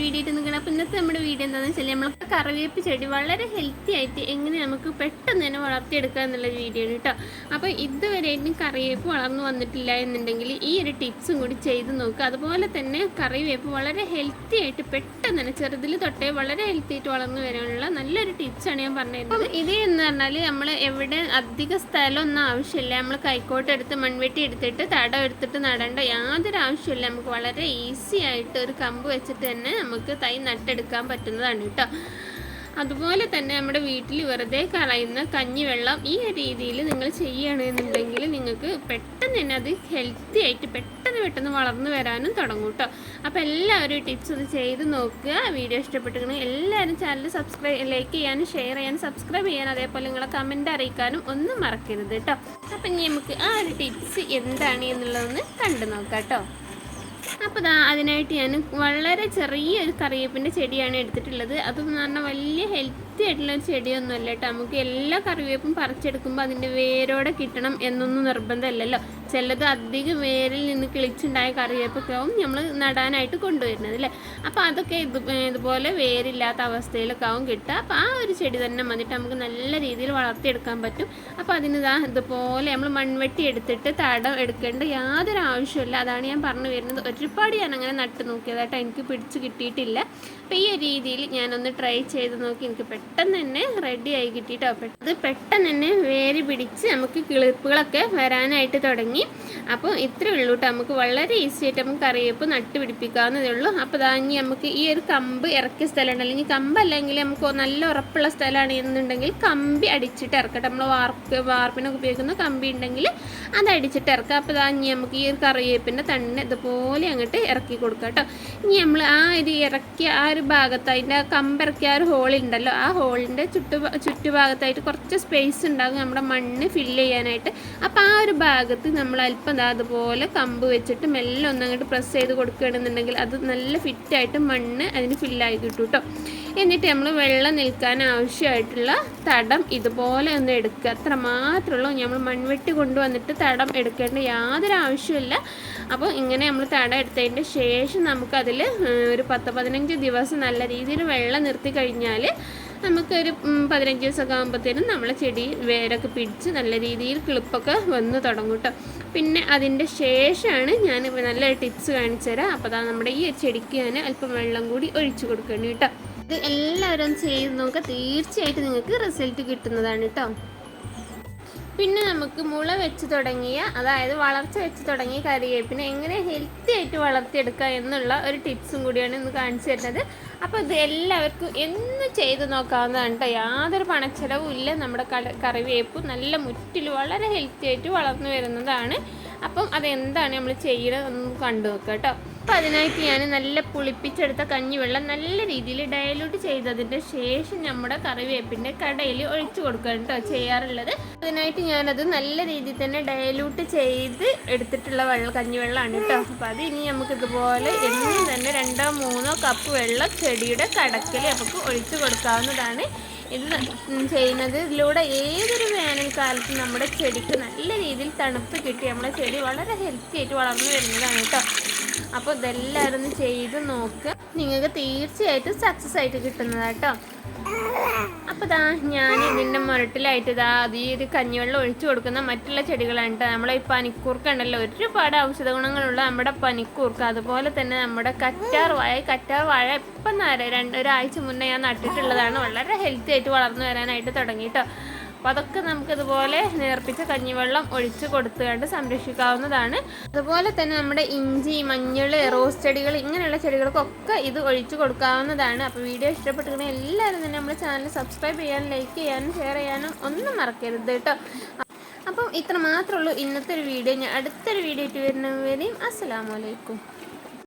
ഈ വീഡിയോ ഒന്ന് കറിവേപ്പ് ചെടി വളരെ ഹെൽത്തി ആയിട്ട് എങ്ങനെ നമുക്ക് പെട്ടെന്ന് തന്നെ വളർത്തിയെടുക്കുക എന്നുള്ളൊരു വീഡിയോ ആണ് കേട്ടോ. അപ്പോൾ ഇതുവരെയായിട്ടും കറിവേപ്പ് വളർന്നു വന്നിട്ടില്ല എന്നുണ്ടെങ്കിൽ ഈ ഒരു ടിപ്സും കൂടി ചെയ്ത് നോക്കുക അതുപോലെ തന്നെ കറിവേപ്പ് വളരെ ഹെൽത്തി ആയിട്ട് പെട്ടെന്ന് തന്നെ ചെറുതിൽ തൊട്ടേ വളരെ ഹെൽത്തി ആയിട്ട് വളർന്നു വരാനുള്ള നല്ലൊരു ടിപ്സാണ് ഞാൻ പറഞ്ഞിരുന്നത്. ഇത് എന്ന് പറഞ്ഞാൽ നമ്മൾ എവിടെ അധിക സ്ഥലമൊന്നും ആവശ്യമില്ല. നമ്മൾ കൈക്കോട്ട് എടുത്ത് മൺവെട്ടി എടുത്തിട്ട് തടം എടുത്തിട്ട് നടേണ്ട യാതൊരു ആവശ്യമില്ല നമുക്ക് വളരെ ഈസി ആയിട്ട് ഒരു കമ്പ് വെച്ചിട്ട് തന്നെ നമുക്ക് തൈ നട്ടെടുക്കാൻ പറ്റുന്നതാണ് കേട്ടോ. അതുപോലെ തന്നെ നമ്മുടെ വീട്ടിൽ വെറുതെ കളയുന്ന കഞ്ഞിവെള്ളം ഈ രീതിയിൽ നിങ്ങൾ ചെയ്യുകയാണെന്നുണ്ടെങ്കിൽ നിങ്ങൾക്ക് പെട്ടെന്ന് തന്നെ അത് ഹെൽത്തി ആയിട്ട് പെട്ടെന്ന് പെട്ടെന്ന് വളർന്നു വരാനും തുടങ്ങും കേട്ടോ. അപ്പോൾ എല്ലാവരും ടിപ്സ് ഒന്ന് ചെയ്ത് നോക്കുക. വീഡിയോ ഇഷ്ടപ്പെട്ടിട്ടുണ്ടെങ്കിൽ എല്ലാവരും ചാനൽ സബ്സ്ക്രൈബ് ലൈക്ക് ചെയ്യാനും ഷെയർ ചെയ്യാനും സബ്സ്ക്രൈബ് ചെയ്യാനും അതേപോലെ നിങ്ങളെ കമന്റ് അറിയിക്കാനും ഒന്നും മറക്കരുത് കേട്ടോ. അപ്പം ഇനി നമുക്ക് ആ ഒരു ടിപ്സ് എന്താണ് എന്നുള്ളതൊന്ന് കണ്ടു നോക്കാം കേട്ടോ. അപ്പോൾ ദാ അതിനായിട്ട് ഞാൻ വളരെ ചെറിയൊരു കറിവേപ്പിന്റെ ചെടിയാണ് എടുത്തിട്ടുള്ളത്. അതെന്ന് പറഞ്ഞാൽ വലിയ ഹെൽത്തി ആയിട്ടുള്ള ഒരു ചെടിയൊന്നും അല്ല കേട്ടോ. നമുക്ക് എല്ലാ കറിവേപ്പും പറിച്ചെടുക്കുമ്പോൾ അതിന്റെ വേരോടെ കിട്ടണം എന്നൊന്നും നിർബന്ധമല്ലല്ലോ. ചിലത് അധികം വേരിൽ നിന്ന് കിളിച്ചുണ്ടായ കറിവേപ്പൊക്കെയാവും നമ്മൾ നടാനായിട്ട് കൊണ്ടുവരുന്നത് അല്ലേ? അപ്പോൾ അതൊക്കെ ഇത് ഇതുപോലെ വേരില്ലാത്ത അവസ്ഥയിലൊക്കെ ആവും കിട്ടുക. അപ്പോൾ ആ ഒരു ചെടി തന്നെ വന്നിട്ട് നമുക്ക് നല്ല രീതിയിൽ വളർത്തിയെടുക്കാൻ പറ്റും. അപ്പോൾ ഇതാ ഇതുപോലെ നമ്മൾ മൺവെട്ടി എടുത്തിട്ട് തടം എടുക്കേണ്ട യാതൊരു ആവശ്യമില്ല അതാണ് ഞാൻ പറഞ്ഞു വരുന്നത്. ഒരുപാട് ഞാൻ അങ്ങനെ നട്ട് നോക്കിയതായിട്ട് എനിക്ക് പിടിച്ച് കിട്ടിയിട്ടില്ല. അപ്പോൾ ഈ ഒരു രീതിയിൽ ഞാനൊന്ന് ട്രൈ ചെയ്ത് നോക്കി. എനിക്ക് പെട്ടെന്ന് തന്നെ റെഡി ആയി കിട്ടിയിട്ടോ. അത് പെട്ടെന്ന് തന്നെ വേര് പിടിച്ച് നമുക്ക് കിളിപ്പുകളൊക്കെ വരാനായിട്ട് തുടങ്ങി. അപ്പോൾ ഇത്രയേ ഉള്ളൂ കേട്ടോ. നമുക്ക് വളരെ ഈസി ആയിട്ട് നമുക്ക് കറിവേപ്പ് നട്ട് പിടിപ്പിക്കാവുന്നതേ ഉള്ളൂ. അപ്പോൾ ഇനി നമുക്ക് ഈ ഒരു കമ്പ് ഇറക്കിയ സ്ഥലമുണ്ട്. അല്ലെങ്കിൽ കമ്പല്ലെങ്കിൽ നമുക്ക് നല്ല ഉറപ്പുള്ള സ്ഥലമാണ് എന്നുണ്ടെങ്കിൽ കമ്പി അടിച്ചിട്ട് ഇറക്കട്ടെ. നമ്മൾ വാർപ്പ് വാർപ്പിനൊക്കെ ഉപയോഗിക്കുന്ന കമ്പി ഉണ്ടെങ്കിൽ അത് അടിച്ചിട്ട് ഇറക്കുക. അപ്പോൾ ഇനി നമുക്ക് ഈ ഒരു കറിവേപ്പിന്റെ തന്നെ ഇതുപോലെ അങ്ങോട്ട് ഇറക്കി കൊടുക്കുക കേട്ടോ. ഇനി നമ്മൾ ആ ഒരു ഇറക്കിയ ആ ഒരു ഭാഗത്ത് അതിന്റെ കമ്പിറക്കിയ ആ ഒരു ഹോളുണ്ടല്ലോ ആ ഹോളിന്റെ ചുറ്റു ചുറ്റുഭാഗത്തായിട്ട് കുറച്ച് സ്പേസ് ഉണ്ടാകും. നമ്മുടെ മണ്ണ് ഫില്ല് ചെയ്യാനായിട്ട്. അപ്പോൾ ആ ഒരു ഭാഗത്ത് നമ്മൾ അല്പം ദാ അതുപോലെ കമ്പ് വെച്ചിട്ട് മെല്ലെ ഒന്നങ്ങോട്ട് പ്രസ് ചെയ്ത് കൊടുക്കുകയാണെന്നുണ്ടെങ്കിൽ അത് നല്ല ഫിറ്റായിട്ട് മണ്ണ് അതിന് ഫില്ലായി കിട്ടും കേട്ടോ എന്നിട്ട് നമ്മൾ വെള്ളം നിൽക്കാൻ ആവശ്യമായിട്ടുള്ള തടം ഇതുപോലെ ഒന്ന് എടുക്കുക. അത്ര മാത്രമുള്ളൂ നമ്മൾ മൺവെട്ടി കൊണ്ടുവന്നിട്ട് തടം എടുക്കേണ്ട യാതൊരു ആവശ്യമില്ല അപ്പോൾ ഇങ്ങനെ നമ്മൾ തടം എടുത്തതിന്റെ ശേഷം നമുക്കതിൽ ഒരു പത്ത് പതിനഞ്ച് ദിവസം നല്ല രീതിയിൽ വെള്ളം നിർത്തി കഴിഞ്ഞാൽ നമുക്കൊരു പതിനഞ്ച് ദിവസമൊക്കെ ആകുമ്പോഴത്തേനും നമ്മളെ ചെടി വേരൊക്കെ പിടിച്ച് നല്ല രീതിയിൽ കിളിപ്പൊക്കെ വന്ന് തുടങ്ങും കേട്ടോ പിന്നെ അതിന്റെ ശേഷമാണ് ഞാൻ നല്ല ടിപ്സ് കാണിച്ചു തരാം. അപ്പോൾ അതാ നമ്മുടെ ഈ ചെടിക്ക് ഞാൻ അല്പം വെള്ളം കൂടി ഒഴിച്ചു കൊടുക്കണം കേട്ടോ ഇത് എല്ലാവരും ചെയ്ത് നോക്കുക തീർച്ചയായിട്ടും നിങ്ങൾക്ക് റിസൾട്ട് കിട്ടുന്നതാണ് കേട്ടോ പിന്നെ നമുക്ക് മുള വെച്ച് തുടങ്ങിയ അതായത് വളർച്ച വെച്ച് തുടങ്ങിയ കറിവേപ്പിനെ എങ്ങനെ ഹെൽത്തി ആയിട്ട് വളർത്തിയെടുക്കുക എന്നുള്ള ഒരു ടിപ്സും കൂടിയാണ് ഇന്ന് കാണിച്ചു തരുന്നത്. അപ്പോൾ ഇത് എല്ലാവർക്കും എന്ന് ചെയ്ത് നോക്കാവുന്നതാണ് കേട്ടോ യാതൊരു പണച്ചെലവും ഇല്ല. നമ്മുടെ കറിവേപ്പ് നല്ല മുറ്റിൽ വളരെ ഹെൽത്തി ആയിട്ട് വളർന്നു വരുന്നതാണ്. അപ്പം അതെന്താണ് നമ്മൾ ചെയ്യണത് ഒന്ന് കണ്ടു നോക്കുക കേട്ടോ. അപ്പോൾ അതിനായിട്ട് ഞാൻ നല്ല പുളിപ്പിച്ചെടുത്ത കഞ്ഞിവെള്ളം നല്ല രീതിയിൽ ഡയലൂട്ട് ചെയ്തതിന്റെ ശേഷം നമ്മുടെ കറിവേപ്പിന്റെ കടയിൽ ഒഴിച്ചു കൊടുക്കുക കേട്ടോ ചെയ്യാറുള്ളത്. അതിനായിട്ട് ഞാനത് നല്ല രീതിയിൽ തന്നെ ഡയലൂട്ട് ചെയ്ത് എടുത്തിട്ടുള്ള വെള്ളം കഞ്ഞിവെള്ളമാണ് കേട്ടോ. അപ്പോൾ അത് ഇനി നമുക്ക് ഇതുപോലെ എന്നും തന്നെ രണ്ടോ മൂന്നോ കപ്പ് വെള്ളം ചെടിയുടെ കടക്കിൽ നമുക്ക് ഒഴിച്ചു കൊടുക്കാവുന്നതാണ്. ഇത് ചെയ്യുന്നത്. ഇതിലൂടെ ഏതൊരു വേനൽക്കാലത്തും നമ്മുടെ ചെടിക്ക് നല്ല രീതിയിൽ തണുപ്പ് കിട്ടി. നമ്മുടെ ചെടി വളരെ ഹെൽത്തി ആയിട്ട് വളർന്നു വരുന്നതാണ് കേട്ടോ. അപ്പോൾ ഇതെല്ലാവരും ചെയ്ത് നോക്കുക നിങ്ങൾക്ക് തീർച്ചയായിട്ടും സക്സസ് ആയിട്ട് കിട്ടുന്നതാട്ടോ അപ്പോൾ ദാ ഞാൻ ഇതിന്റെ മുരട്ടിലായിട്ട് ഇതാ ഈ ഒരു കഞ്ഞിവെള്ളം ഒഴിച്ചു കൊടുക്കുന്ന മറ്റുള്ള ചെടികളാണ് കേട്ടോ നമ്മളെ ഈ പനിക്കൂർക്ക ഉണ്ടല്ലോ ഒരുപാട് ഔഷധ ഗുണങ്ങളുള്ള നമ്മുടെ പനിക്കൂർക്ക അതുപോലെ തന്നെ നമ്മുടെ കറ്റാർ വാഴ. കറ്റാർ വാഴ ഇപ്പം നേരെ രണ്ട് മുന്നേ ഞാൻ നട്ടിട്ടുള്ളതാണ്. വളരെ ഹെൽത്തി ആയിട്ട് വളർന്നു വരാനായിട്ട് തുടങ്ങി കേട്ടോ അപ്പോൾ അതൊക്കെ നമുക്കിതുപോലെ നേർപ്പിച്ച കഞ്ഞിവെള്ളം ഒഴിച്ച് കൊടുത്തുകൊണ്ട് സംരക്ഷിക്കാവുന്നതാണ്. അതുപോലെ തന്നെ നമ്മുടെ ഇഞ്ചി മഞ്ഞൾ റോസ് ചെടികൾ ഇങ്ങനെയുള്ള ചെടികൾക്കൊക്കെ ഇത് ഒഴിച്ചു കൊടുക്കാവുന്നതാണ്. അപ്പോൾ വീഡിയോ ഇഷ്ടപ്പെട്ടിട്ടുണ്ടെങ്കിൽ എല്ലാവരും തന്നെ നമ്മുടെ ചാനൽ സബ്സ്ക്രൈബ് ചെയ്യാനും ലൈക്ക് ചെയ്യാനും ഷെയർ ചെയ്യാനും ഒന്നും മറക്കരുത് കേട്ടോ. അപ്പം ഇത്ര മാത്രമേ ഉള്ളൂ ഇന്നത്തെ ഒരു വീഡിയോ ഞാൻ അടുത്തൊരു വീഡിയോ ഇട്ട് വരുന്നവരെയും അസ്സലാമലൈക്കും